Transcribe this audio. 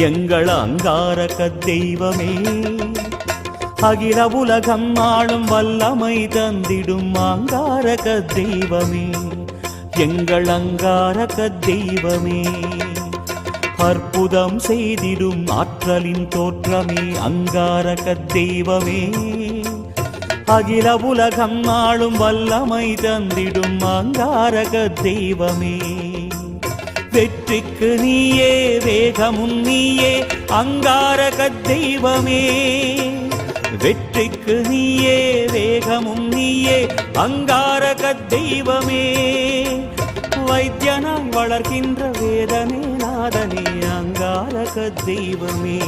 எங்கள் அங்காரக தெய்வமே அகில உலகம் ஆளும் வல்லமை தந்திடும் அங்காரக தெய்வமே எங்கள் அங்காரக தெய்வமே. அற்புதம் செய்திடும் ஆற்றலின் தோற்றமே அங்காரக தெய்வமே. அகில உலகம் ஆளும் வல்லமை தந்திடும் அங்காரக தெய்வமே. வெற்றிக்கு நீயே வேகமும் நீயே அங்காரக தெய்வமே வெற்றிக்கு நீயே வேகமும் நீயே அங்காரக தெய்வமே வைத்தியனாய் வளர்கின்ற வேதனே நாதனே அங்காரக தெய்வமே